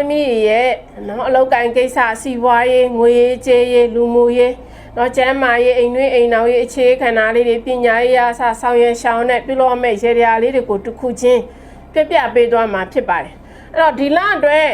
သမီးတွေရဲ့နော်အလောက်ကိုင်းကိစ္စစီးပွားရေးငွေရေးကြေးရေးလူမှုရေးနော်ကျန်းမာရေးအိမ်တွင်းအိမ်နောက်ရေးအခြေခံအားလေးတွေပညာရေးအစဆောင်ရွက်ရှောင်းတဲ့ပြုလုပ်မဲ့ရေရာလေးတွေကိုတစ်ခုချင်းပြပြပေးသွားမှာဖြစ်ပါတယ်အဲ့တော့ဒီလအတွက်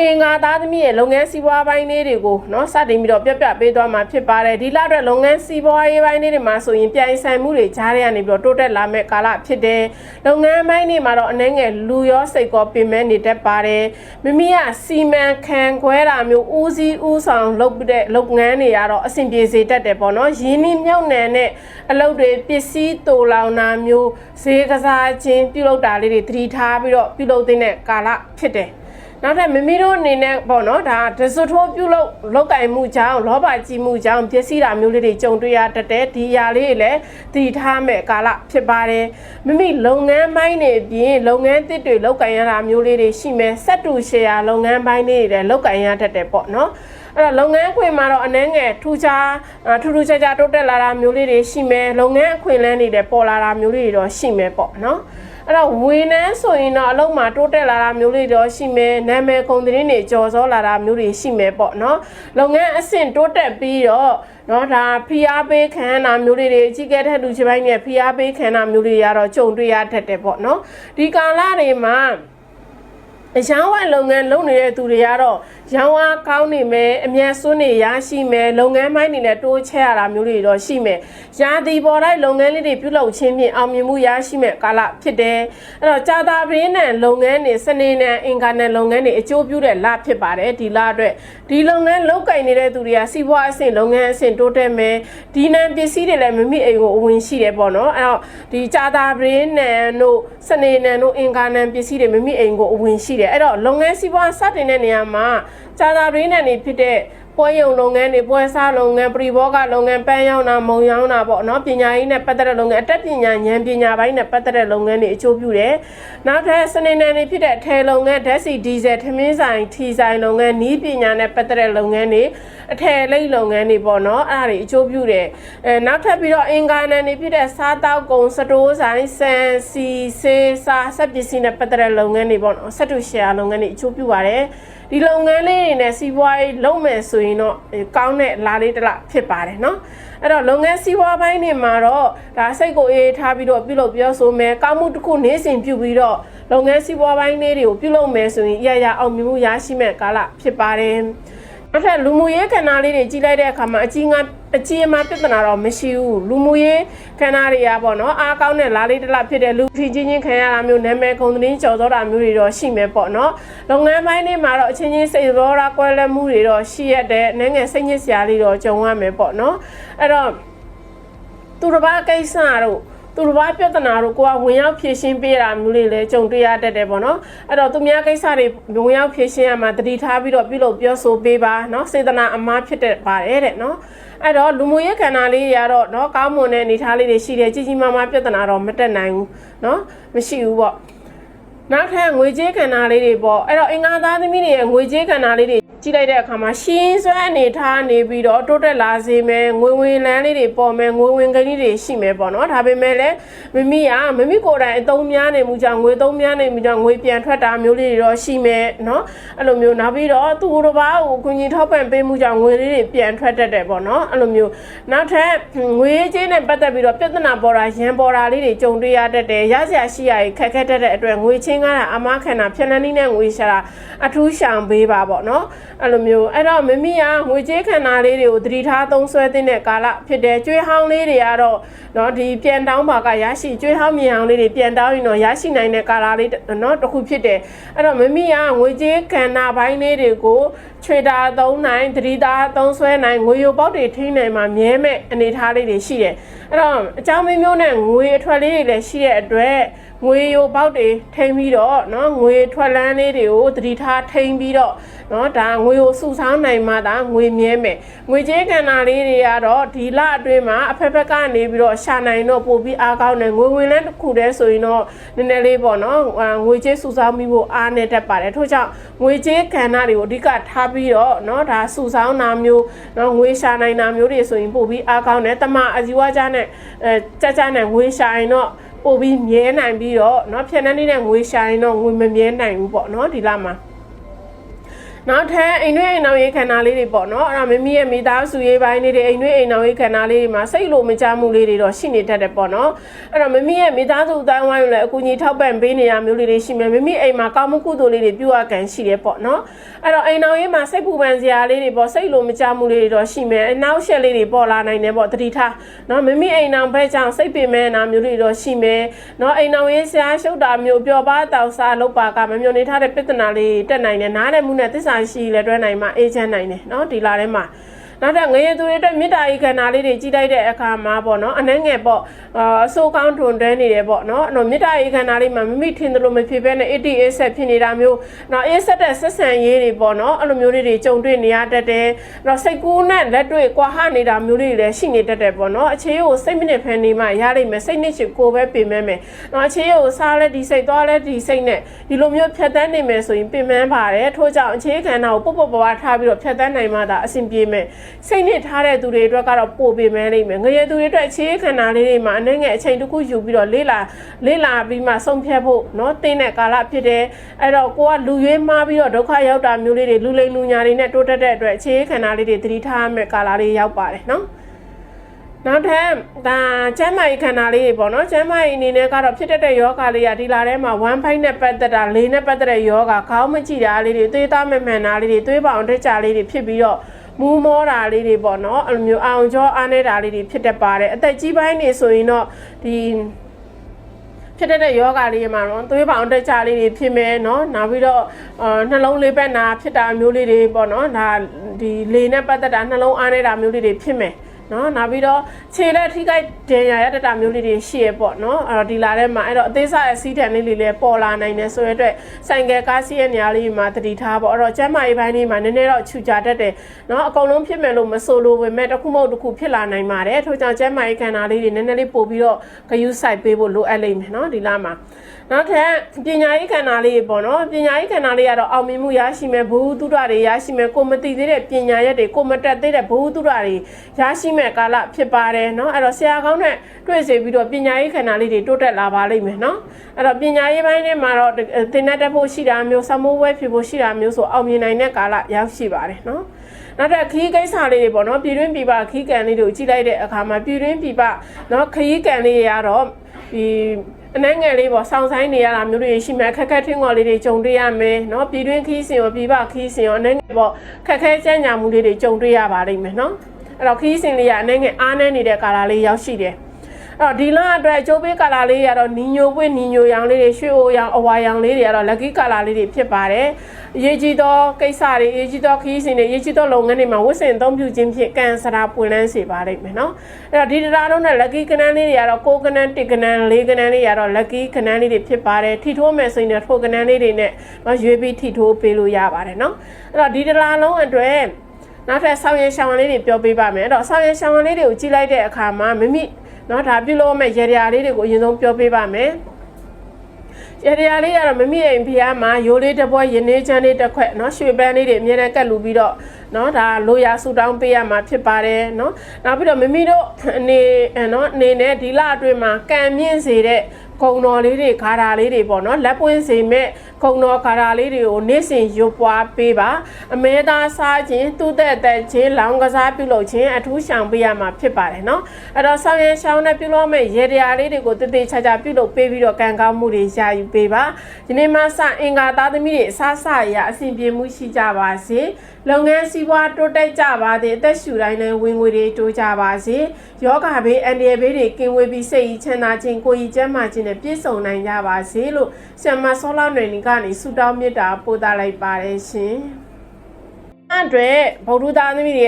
အင်္ဂါသားသမီးရဲ့လုပ်ငန်းစီးပွားပိုင်းလေးတွေကိုเนาะစတင်ပြီးတော့ပြပြပေးသွားမှာဖြစ်ပါတယ်ဒီလအတွက်လုပ်ငန်းစီးပွားရေးပိုင်းလေးတွေမှာဆိုရင်ပြိုင်ဆိုင်မှုတွေကြားရကနေပြီးတော့တိုးတက်လာမဲ့ကာလဖြစ်တယ်လုပ်ငန်းပိုင်းတွေမှာတော့အနှဲငယ်လူရောစိတ်ကောပင်မဲ့နေတတ်ပါတယ်မိမိကစီမံခံခွဲတာမျိုးဦးစီးဦးဆောင်လုပ်တဲ့လုပ်ငန်းတွေကတော့အဆင်ပြေစေတတ်တယ်ပေါ့နော်ရင်းနှီးမြှုပ်နှံတဲ့အလုပ်တွေပစ္စည်းတူလောင်တာမျိုးဈေးကစားခြင်းပြုလုပ်တာလေးတွေသတိထားပြီးတော့ပြုလုပ်တဲ့ကာလဖြစ်တယ် နောက်ထပ်မိမိတို့အနေနဲ့ပေါ့နော်ဒါဒဇထိုးပြုတ်လို့လောက်ကင်မှုကြောင့်လောဘကြီးမှုကြောင့်ပျက်စီးတာမျိုးလေးတွေကြုံတွေ့ရတတ်တဲ့ဒီຢာလေးတွေလည်းတည်ထားမဲ့ကာလဖြစ်ပါတယ်မိမိလုပ်ငန်းပိုင်းတွေအပြင်လုပ်ငန်းတစ်တွေလောက်ကင်ရတာမျိုးလေးတွေရှိမယ်ဆက်တူရှယ်ယာလုပ်ငန်းပိုင်းတွေလည်းလောက်ကင်ရတတ်တယ်ပေါ့နော်အဲ့တော့လုပ်ငန်းခွင်မှာတော့အနှဲငယ်ထူးခြားထူးထူးခြားခြားတိုးတက်လာတာမျိုးလေးတွေရှိမယ်လုပ်ငန်းအခွင့်အလမ်းတွေလည်းပေါ်လာတာမျိုးလေးတွေတော့ရှိမယ်ပေါ့နော် အဲ့တော့ဝန်ထမ်းဆိုရင်တော့အလုပ်မှာတိုးတက်လာတာမျိုးလေးတော့ရှိမယ်နာမည်ကုန်သတင်းတွေကြော်စောလာတာမျိုးတွေရှိမယ်ပေါ့နော်လုပ်ငန်းအဆင့်တိုးတက်ပြီးတော့နော်ဒါဖိအားပေးခံရတာမျိုးလေးတွေအကြီးကဲတဲ့လူချပိုင်းနဲ့ဖိအားပေးခံရတာမျိုးလေးတွေကတော့ကြုံတွေ့ရတတ်တယ်ပေါ့နော်ဒီကာလတွေမှာအရောင်းဝယ်လုပ်ငန်းလုပ်နေတဲ့သူတွေကတော့ ရောင်းအားကောင်းနေမယ်အမျက်စွန်းနေရရှိမယ်လုပ်ငန်းပိုင်းတွေနဲ့တိုးချဲ့ရတာမျိုးတွေတော့ရှိမယ်ရာသီပေါ်တိုင်းလုပ်ငန်းလေးတွေပြုလုပ်ခြင်းဖြင့်အောင်မြင်မှုရရှိမဲ့ကာလဖြစ်တယ်အဲ့တော့ကြာတာပရင်းနဲ့လုပ်ငန်းတွေစနေနဲ့အင်္ဂါနဲ့လုပ်ငန်းတွေအကျိုးပြုတဲ့လဖြစ်ပါတယ်ဒီလအတွက်ဒီလုပ်ငန်းလုပ်ကင်နေတဲ့သူတွေကစီးပွားအဆင့်လုပ်ငန်းအဆင့်တိုးတက်မယ်ဒီနံပစ္စည်းတွေလည်းမမိအိမ်ကိုအဝင်ရှိတယ်ပေါ့နော်အဲ့တော့ဒီကြာတာပရင်းနဲ့တို့စနေနဲ့တို့အင်္ဂါနဲ့ပစ္စည်းတွေမမိအိမ်ကိုအဝင်ရှိတယ်အဲ့တော့လုပ်ငန်းစီးပွားစတင်တဲ့နေရာမှာကြာတာပရင်းနဲ့နေဖြစ်တဲ့ပွဲရုံလုပ်ငန်းတွေပွဲစားလုပ်ငန်းပရိဘောဂလုပ်ငန်းပန်းရောင်းတာမုံရောင်းတာပေါ့နော်ပညာရေးနဲ့ပတ်သက်တဲ့လုပ်ငန်းအတတ်ပညာဉာဏ်ပညာပိုင်းနဲ့ပတ်သက်တဲ့လုပ်ငန်းတွေအကျိုးပြုတယ်နောက်ထပ်စနေနယ်တွေဖြစ်တဲ့အထည်လုပ်ငန်းဓာတ်ဆီဒီဇယ်ထမင်းဆိုင်ထီဆိုင်လုပ်ငန်းနီးပညာနဲ့ပတ်သက်တဲ့လုပ်ငန်းတွေအထည်လိပ်လုပ်ငန်းတွေပေါ့နော်အဲ့ဒါတွေအကျိုးပြုတယ်အဲနောက်ထပ်ပြီးတော့အင်္ဂါနယ်တွေဖြစ်တဲ့စားတောက်ကုန်စတိုးဆိုင်ဆန်စီဆေးစားဆက်ပစ္စည်းနဲ့ပတ်သက်တဲ့လုပ်ငန်းတွေပေါ့နော်ဆက်တူရှယ်ယာလုပ်ငန်းတွေအကျိုးပြုပါတယ် ဒီလုပ်ငန်းလေးတွေနဲ့စီးပွားရေးလုပ်မယ်ဆိုရင်တော့ကောင်းတဲ့လာလေးတစ်လဖြစ်ပါတယ်နော်အဲ့တော့လုပ်ငန်းစီးပွားပိုင်းတွေမှာတော့ဒါစိတ်ကိုအေးထားပြီးတော့ပြုလုပ်ပြောဆိုမယ်ကောင်းမှုတစ်ခုနေ့စဉ်ပြုပြီးတော့လုပ်ငန်းစီးပွားပိုင်းလေးတွေကိုပြုလုပ်မယ်ဆိုရင်အရာရာအောင်မြင်မှုရရှိမဲ့ကာလဖြစ်ပါတယ်။ အဲ့ထက်လူမှုရေးခန္ဓာလေးတွေကြီးလိုက်တဲ့အခါမှာအကြီးငါအကြီးအမားပြဿနာတော့မရှိဘူးလူမှုရေးခန္ဓာတွေကပေါ့နော်အားကောင်းတဲ့လားလေးတစ်လားဖြစ်တဲ့လူထီချင်းချင်းခံရတာမျိုးနာမည်ခုံသတင်းကြော်သောတာမျိုးတွေတော့ရှိမယ်ပေါ့နော်လုပ်ငန်းပိုင်းတွေမှာတော့အချင်းချင်းစိတ်ရောတာကွဲလွဲမှုတွေတော့ရှိရတဲ့နိုင်ငံစိတ်ညစ်စရာလေးတော့ကြုံရမယ်ပေါ့နော်အဲ့တော့သူတစ်ပါးကိစ္စတော့ သူတစ်ပါးပြဿနာတို့ကိုကဝင်ရောက်ဖြေရှင်းပေးတာမျိုးလေးလည်းကြုံတွေ့ရတတ်တယ်ပေါ့နော်အဲ့တော့သူများကိစ္စတွေဝင်ရောက်ဖြေရှင်းရမှာတတိထားပြီးတော့ပြုလုပ်ပြောဆိုပေးပါเนาะစေတနာအမားဖြစ်တဲ့ပါတယ်တဲ့เนาะအဲ့တော့လူမှုရေးခန္ဓာလေးတွေကတော့เนาะကောင်းမွန်တဲ့အနေထားလေးတွေရှိတယ်ကြီးကြီးမားမားပြဿနာတော့မတက်နိုင်ဘူးเนาะမရှိဘူးပေါ့နောက်ထပ်ငွေကြေးခန္ဓာလေးတွေပေါ့အဲ့တော့အင်္ဂါသားသမီးတွေရဲ့ငွေကြေးခန္ဓာလေးတွေ ကြည့်လိုက်တဲ့အခါမှာရှင်းစွမ်းအနေထားနေပြီးတော့တိုးတက်လာစေမယ်ငွေဝင်လန်းလေးတွေပေါ်မယ်ငွေဝင်ကလေးတွေရှိမယ်ပေါ့နော်ဒါပေမဲ့လည်းမိမိကမိမိကိုယ်တိုင်အသုံးများနေမှုကြောင့်ငွေသုံးများနေမှုကြောင့်ငွေပြန်ထွက်တာမျိုးလေးတွေတော့ရှိမယ်နော်အဲ့လိုမျိုးနောက်ပြီးတော့သူ့တစ်ပါးကိုကုညီထောက်ပံ့ပေးမှုကြောင့်ငွေလေးတွေပြန်ထွက်တတ်တယ်ပေါ့နော်အဲ့လိုမျိုးနောက်ထပ်ငွေကြေးနဲ့ပတ်သက်ပြီးတော့ပြဿနာပေါ်တာရန်ပေါ်တာလေးတွေကြုံတွေ့ရတတ်တယ်ရစရာရှိရခက်ခဲတတ်တဲ့အတွက်ငွေချင်းကားတာအမားခံတာဖြက်လန်းနည်းနဲ့ငွေရှာတာအထူးရှောင်ပေးပါပေါ့နော် အဲ့လိုမျိုးအဲ့တော့မမီးကငွေကြေးခန္ဓာလေးတွေကိုသတိထားသုံးစွဲသင့်တဲ့ကာလဖြစ်တယ်ကျွေးဟောင်းလေးတွေကတော့နော်ဒီပြန်တောင်းပါကရရှိကျွေးဟောင်းမြေအောင်လေးတွေပြန်တောင်းရင်တော့ရရှိနိုင်တဲ့ကာလလေးနော်တစ်ခုဖြစ်တယ်အဲ့တော့မမီးကငွေကြေးခန္ဓာပိုင်းလေးတွေကိုချွေတာသုံးနိုင်သတိထားသုံးစွဲနိုင်ငွေရုပ်ပေါက်တွေထိနိုင်မှာမြဲမဲ့အနေထားလေးတွေရှိတယ်အဲ့တော့အကြောင်းမျိုးမျိုးနဲ့ငွေအထွက်လေးတွေလည်းရှိတဲ့အတွက် ငွေရိုပေါက်တွေထိမ့်ပြီးတော့เนาะငွေထွက်လန်းလေးတွေကိုသတိထားထိမ့်ပြီးတော့เนาะဒါငွေကိုစုဆောင်းနိုင်မှဒါငွေမြဲမယ်ငွေကြေးကဏ္ဍလေးတွေကတော့ဒီလအတွင်းမှာအဖက်ဖက်ကနေပြီးတော့ရှာနိုင်တော့ပို့ပြီးအားကောင်းတယ်ငွေဝင်လန်းတစ်ခုတည်းဆိုရင်တော့နည်းနည်းလေးပေါ့နော်ငွေကြေးစုဆောင်းပြီးဖို့အားနေတတ်ပါတယ်ထို့ကြောင့်ငွေကြေးကဏ္ဍတွေကိုအဓိကထားပြီးတော့เนาะဒါစုဆောင်းတာမျိုးเนาะငွေရှာနိုင်တာမျိုးတွေဆိုရင်ပို့ပြီးအားကောင်းတယ်တမအဇီဝကြနဲ့အဲကြကြနဲ့ငွေရှာရင်တော့ ပို့ပြီးမြဲနိုင်ပြီးတော့เนาะဖြန်တဲ့နေ့နဲ့ငွေရှာရင်တော့ငွေမမြဲနိုင်ဘူးပေါ့เนาะဒီလမှာ နောက်ထပ်အိမ်တွင်းအိမ်နောက်ရေးခန္ဓာလေးတွေပေါ့နော်အဲ့တော့မိမိရဲ့မိသားစုရေးပိုင်းလေးတွေအိမ်တွင်းအိမ်နောက်ရေးခန္ဓာလေးတွေမှာစိတ်လိုမချမှုလေးတွေတော့ရှိနေတတ်တယ်ပေါ့နော်အဲ့တော့မိမိရဲ့မိသားစုအတိုင်းဝိုင်းကိုလည်းအကူအညီထောက်ပံ့ပေးနေရမျိုးလေးတွေရှိမယ်မိမိအိမ်မှာကောင်းမှုကုသိုလ်လေးတွေပြုအပ်ကန်ရှိတယ်ပေါ့နော်အဲ့တော့အိမ်နောက်ရေးမှာစိတ်ပူပန်စရာလေးတွေပေါ့စိတ်လိုမချမှုလေးတွေတော့ရှိမယ်အနောက်ရှက်လေးတွေပေါ်လာနိုင်တယ်ပေါ့တတိထားနော်မိမိအိမ်နောက်ဘက်ကြောင့်စိတ်ပင်မဲ့နာမျိုးလေးတွေတော့ရှိမယ်နော်အိမ်နောက်ရေးဆရာရှုပ်တာမျိုးပျော်ပါတောက်စားလောက်ပါကမမျိုးနေထားတဲ့ပြဿနာလေးတက်နိုင်တယ်နားလည်မှုနဲ့သစ္စရှိလဲတွဲနိုင်မှာအေးချမ်းနိုင်တယ်เนาะဒီလာထဲမှာ နောက်တော့ငရေသူတွေအတွက်မေတ္တာဤခန္ဓာလေးတွေကြီးလိုက်တဲ့အခါမှာပေါ့နော်အနှဲငယ်ပေါ့အာအဆိုးကောင်းထွန်တွဲနေတယ်ပေါ့နော်အဲ့တော့မေတ္တာဤခန္ဓာလေးမှာမိမိထင်တယ်လို့မဖြစ်ဘဲနဲ့ ATA ဆက်ဖြစ်နေတာမျိုးနောက်အေးဆက်တဲ့ဆက်ဆံရေးတွေပေါ့နော်အဲ့လိုမျိုးလေးတွေကြုံတွေ့နေရတတ်တယ်အဲ့တော့စိတ်ကူးနဲ့လက်တွေ့ကွာဟနေတာမျိုးလေးတွေလည်းရှိနေတတ်တယ်ပေါ့နော်အခြေကိုစိတ်မနစ်ဖန်နေမှရလိမ့်မယ်စိတ်နစ်ချကိုပဲပြင်မဲမယ်နော်အခြေကိုစားလဲဒီစိတ်သွားလဲဒီစိတ်နဲ့ဒီလိုမျိုးဖြတ်တန်းနေမယ်ဆိုရင်ပြင်မပါတယ်ထို့ကြောင့်အခြေခံတာကိုပုတ်ပုတ်ပွားထားပြီးတော့ဖြတ်တန်းနိုင်မှသာအဆင်ပြေမယ်စိတ်နစ်ထားတဲ့သူတွေအတွက်ကတော့ပို့ပြင်မဲလိမ့်မယ်ငရေသူတွေအတွက်အခြေခံတာလေးတွေမှာအနည်းငယ်အချိန်တစ်ခုယူပြီးတော့လေးလာလေးလာပြီးမှဆုံးဖြတ်ဖို့နော်တင်းတဲ့ကာလဖြစ်တယ်အဲ့တော့ကိုကလူရွေးမှားပြီးတော့ဒုက္ခရောက်တာမျိုးလေးတွေလူလိမ်လူညာတွေနဲ့တိုးတက်တဲ့အတွက်အခြေခံတာလေးတွေသတိထားရမယ့်ကာလလေးရောက်ပါတယ်နော်နောက်ထပ်ဒါကျမ်းမာရေးခန္ဓာလေးတွေပေါ့နော်ကျမ်းမာရေးအနေနဲ့ကတော့ဖြစ်တတ်တဲ့ယောဂလေးကဒီလာထဲမှာ1 5နဲ့ပတ်သက်တာ၄နဲ့ပတ်သက်တဲ့ယောဂခေါင်းမကြည့်တာလေးတွေသွေးသားမမှန်တာလေးတွေသွေးပေါင်တက်ကြလေးတွေဖြစ်ပြီးတော့ မူးမောတာလေးတွေပေါ့နော်အဲ့လိုမျိုးအောင်ကြောအားနေတာလေးတွေဖြစ်တတ်ပါတယ်အသက်ကြီးပိုင်းနေဆိုရင်တော့ဒီဖြစ်တတ်တဲ့ယောဂလေးတွေမှာတော့သွေးပေါင်တက်ကြလေးတွေဖြစ်မယ်เนาะနောက်ပြီးတော့အာနှလုံးလေးပတ်နာဖြစ်တာမျိုးလေးတွေပေါ့နော်ဒါဒီလေနဲ့ပတ်သက်တာနှလုံးအားနေတာမျိုးလေးတွေဖြစ်မယ် နော်နောက်ပြီးတော့ခြေလက်ထိခိုက်ဒဏ်ရာရတတ်တာမျိုးလေးတွေရှိရပေါ့နော်အဲ့တော့ဒီလာထဲမှာအဲ့တော့အသေးစားအစီးတန်လေးတွေလည်းပေါ်လာနိုင်တယ်ဆိုရတဲ့ဆိုင်ကယ်ကားစီးရဲ့နေရာလေးမှာတတိထားပေါ့အဲ့တော့ကျမ်းမာရေးပိုင်းလေးမှာနည်းနည်းတော့ခြူကြတတ်တယ်နော်အကုန်လုံးဖြစ်မယ်လို့မဆိုလို့ပဲမဲ့တစ်ခုမဟုတ်တစ်ခုဖြစ်လာနိုင်ပါတယ်ထို့ကြောင့်ကျမ်းမာရေးခန္ဓာလေးတွေနည်းနည်းလေးပို့ပြီးတော့ဂယုစိုက်ပေးဖို့လိုအပ်လိမ့်မယ်နော်ဒီလာမှာနောက်ထပ်ပညာရေးခန္ဓာလေးတွေပေါ့နော်ပညာရေးခန္ဓာလေးကတော့အောင်မြင်မှုရရှိမယ်ဘဝတုဒ္ဒတွေရရှိမယ်ကိုမသိသေးတဲ့ပညာရက်တွေကိုမတက်သေးတဲ့ဘဝတုဒ္ဒတွေရရှိမကာလဖြစ်ပါတယ်เนาะအဲ့တော့ဆရာကောင်းနဲ့တွေ့စေပြီးတော့ပညာရေးခန္ဓာလေးတွေတိုးတက်လာပါလိမ့်မယ်เนาะအဲ့တော့ပညာရေးပိုင်းထဲမှာတော့သင်တတ်တတ်ဖို့ရှိတာမျိုးစမိုးဝဲဖြစ်ဖို့ရှိတာမျိုးဆိုအောင်မြင်နိုင်တဲ့ကာလရောက်ရှိပါတယ်เนาะနောက်တဲ့ခီးကိစ္စလေးတွေပေါ့နော်ပြည်တွင်းပြည်ပခီးကန်လေးတွေကိုကြည့်လိုက်တဲ့အခါမှာပြည်တွင်းပြည်ပเนาะခီးကန်လေးတွေကတော့ဒီအနှဲငယ်လေးပေါ့စောင်းဆိုင်နေရတာမျိုးတွေရှိမယ်ခက်ခက်ထင်းခေါ်လေးတွေကြုံတွေ့ရမယ်เนาะပြည်တွင်းခီးစင်ရောပြည်ပခီးစင်ရောအနှဲငယ်ပေါ့ခက်ခဲကြမ်းညာမှုလေးတွေကြုံတွေ့ရပါလိမ့်မယ်เนาะ အဲ့တော့ခီးစင်လေးကအနေငယ်အားနည်းနေတဲ့ကာလာလေးရောက်ရှိတယ်အဲ့တော့ဒီလအတွက်အကျိုးပေးကာလာလေးကတော့နီညိုပွင့်နီညိုရောင်လေးတွေရွှေအိုရောင်အဝါရောင်လေးတွေကတော့လက်ကီကာလာလေးတွေဖြစ်ပါတယ်အရေးကြီးသောကိစ္စတွေအရေးကြီးသောခီးစင်တွေအရေးကြီးသောလုပ်ငန်းတွေမှာဝတ်ဆင်အသုံးပြုခြင်းဖြင့်ကန်ဆရာပွင့်လန်းစေပါလိမ့်မယ်နော်အဲ့တော့ဒီတရားလုံးနဲ့လက်ကီကနန်းလေးတွေကတော့ကိုကနန်းတစ်ကနန်းလေးကနန်းလေးတွေကတော့လက်ကီကနန်းလေးတွေဖြစ်ပါတယ်ထီထိုးမယ်ဆိုရင်တော့ထိုကနန်းလေးတွေနဲ့ရွေးပြီးထီထိုးပေးလို့ရပါတယ်နော်အဲ့တော့ဒီတရားလုံးအတွက် နောက်ထပ်ဆောင်းရဲရှောင်းလေးတွေပြောပေးပါမယ်အဲ့တော့ဆောင်းရဲရှောင်းလေးတွေကိုကြည့်လိုက်တဲ့အခါမှာမိမိเนาะဒါပြုလို့မဲ့ရေရာလေးတွေကိုအရင်ဆုံးပြောပေးပါမယ်ရေရာလေးကတော့မမိအိမ်ဖျားမှာရိုးလေးတစ်ပွဲရင်းနေချမ်းလေးတစ်ခွက်เนาะရွှေပန်းလေးတွေအမြဲတမ်းကတ်လူပြီးတော့เนาะဒါလိုရာဆူတောင်းပေးရမှာဖြစ်ပါတယ်เนาะနောက်ပြီးတော့မိမိတို့အနေเนาะအနေနဲ့ဒီလအတွင်းမှာကံမြင့်စေတဲ့ ကုံတော်လေးတွေခါတာလေးတွေပေါ့နော်လက်ပွင့်စေမဲ့ကုံတော်ခါတာလေးတွေကိုနေ့စဉ်ရွပွားပေးပါအမဲသားစားခြင်းသူ့တဲ့တဲ့ချင်းလောင်းကစားပြုလုပ်ခြင်းအထူးရှောင်ပေးရမှာဖြစ်ပါတယ်နော်အဲ့တော့ဆောင်းရဲရှောင်းနဲ့ပြုလုပ်မဲ့ရေတရားလေးတွေကိုတည်တည်ချာချာပြုလုပ်ပေးပြီးတော့ကံကောင်းမှုတွေရယူပေးပါဒီနေ့မှစအင်္ဂါသားသမီးတွေအစားစရအဆင်ပြေမှုရှိကြပါစေလုပ်ငန်းစီးပွားတိုးတက်ကြပါစေအသက်ရှူတိုင်းလည်းဝင်ငွေတွေတိုးကြပါစေယောဂဘေးအန္တရာယ်ဘေးတွေကင်းဝေးပြီးစိတ်ကြီးချမ်းသာခြင်းကိုယ်ကြီးကျန်းမာခြင်းနဲ့ပြည့်စုံနိုင်ကြပါစေလို့ဆ iam မဆောလာနယ်နီကနေဆုတောင်းမေတ္တာပို့သလိုက်ပါတယ်ရှင်။အဲ့အတွက်ဗုဒ္ဓသားသမီးတွေရဲ့